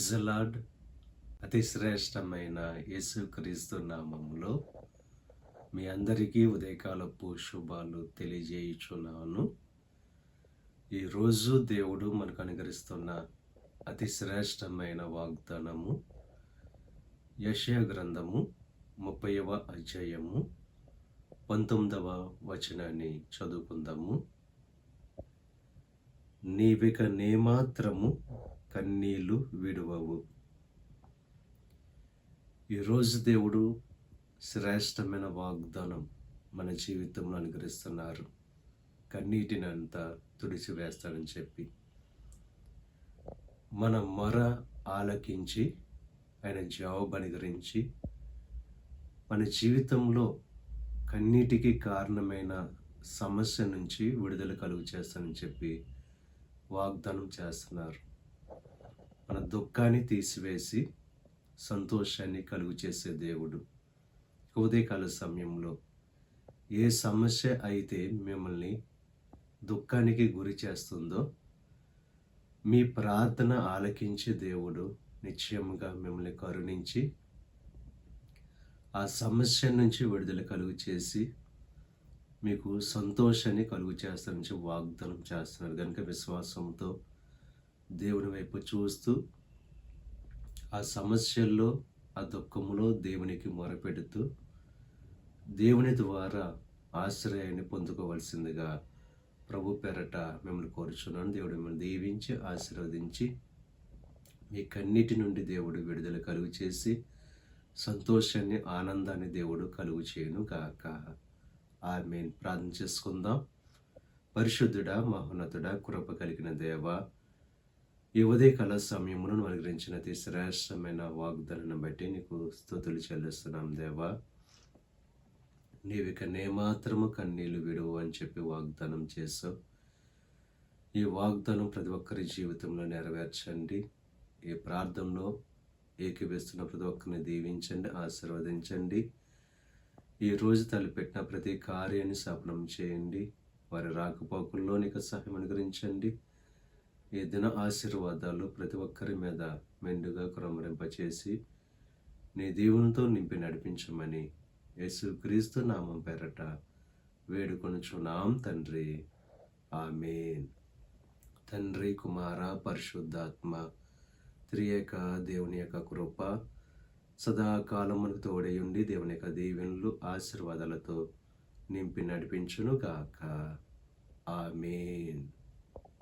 Praise lord అతి శ్రేష్టమైన యేసుక్రీస్తు నామములో మీ అందరికీ ఉదయకాలపు శుభాలు తెలియజేయుచున్నాను. ఈరోజు దేవుడు మనకు అనుగరిస్తున్న అతి శ్రేష్టమైన వాగ్దానము యశయ గ్రంథము ముప్పైవ అధ్యాయము పంతొమ్మిదవ వచనాన్ని చదువుకుందాము. నీవిక నేమాత్రము కన్నీళ్ళు విడువవు. ఈరోజు దేవుడు శ్రేష్టమైన వాగ్దానం మన జీవితంలో అనుగ్రహిస్తున్నారు. కన్నీటిని అంతా తుడిచివేస్తాడని చెప్పి. మన మొర ఆలకించి ఆయన జవాబు అనుగ్రహించి మన జీవితంలో కన్నీటికి కారణమైన సమస్య నుంచి విడుదల కలుగు చేస్తానని చెప్పి వాగ్దానం చేస్తున్నారు. దుఃఖాన్ని తీసివేసి సంతోషాన్ని కలుగు చేసే దేవుడు. ఉదయకాల సమయంలో ఏ సమస్య అయితే మిమ్మల్ని దుఃఖానికి గురి చేస్తుందో మీ ప్రార్థన ఆలకించే దేవుడు నిశ్చయంగా మిమ్మల్ని కరుణించి ఆ సమస్య నుంచి విడుదల కలుగు చేసి మీకు సంతోషాన్ని కలుగు చేస్తారని వాగ్దానం చేస్తున్నారు. కనుక విశ్వాసంతో దేవుని వైపు చూస్తూ ఆ సమస్యల్లో ఆ దుఃఖములో దేవునికి మొరపెడుతూ దేవుని ద్వారా ఆశ్రయాన్ని పొందుకోవలసిందిగా ప్రభు పెరట మిమ్మల్ని కోరుచున్నాను. దేవుడు మిమ్మల్ని దీవించి ఆశీర్వదించి మీ కన్నిటి నుండి దేవుడు విడుదల కలుగు చేసి సంతోషాన్ని ఆనందాన్ని దేవుడు కలుగు చేయను గాక. ఆమె ప్రార్థన చేసుకుందాం. పరిశుద్ధుడా మహోన్నతుడా కృప కలిగిన దేవ ఈ ఉదయకాల సమయమును అనుగ్రహించిన అతి శ్రేష్టమైన వాగ్దానాన్ని బట్టి నీకు స్థుతులు చెల్లిస్తున్నాం దేవా. నీవిక నేమాత్రము కన్నీళ్ళు విడువు అని చెప్పి వాగ్దానం చేసావు ఈ వాగ్దానం ప్రతి ఒక్కరి జీవితంలో నెరవేర్చండి. ఈ ప్రార్థనలో ఏకీవేస్తున్న ప్రతి ఒక్కరిని దీవించండి ఆశీర్వదించండి. ఈ రోజు తలపెట్టిన ప్రతి కార్యాన్ని సఫలం చేయండి. వారి రాకపోకల్లో నీకు సహాయం అనుగ్రహించండి. ఈ దిన ఆశీర్వాదాలు ప్రతి ఒక్కరి మీద మెండుగా క్రమరింపచేసి నీ దీవునితో నింపి నడిపించమని యేసుక్రీస్తు నామం పేరట వేడుకొనుచున్నాం తండ్రి. ఆమెన్. తండ్రి కుమార పరిశుద్ధాత్మ త్రియక దేవుని యొక్క కృప సదాకాలమునకు తోడయుండి తోడై ఉండి దేవుని యొక్క దీవెనలు ఆశీర్వాదాలతో నింపి నడిపించును గాక ఆమెన్.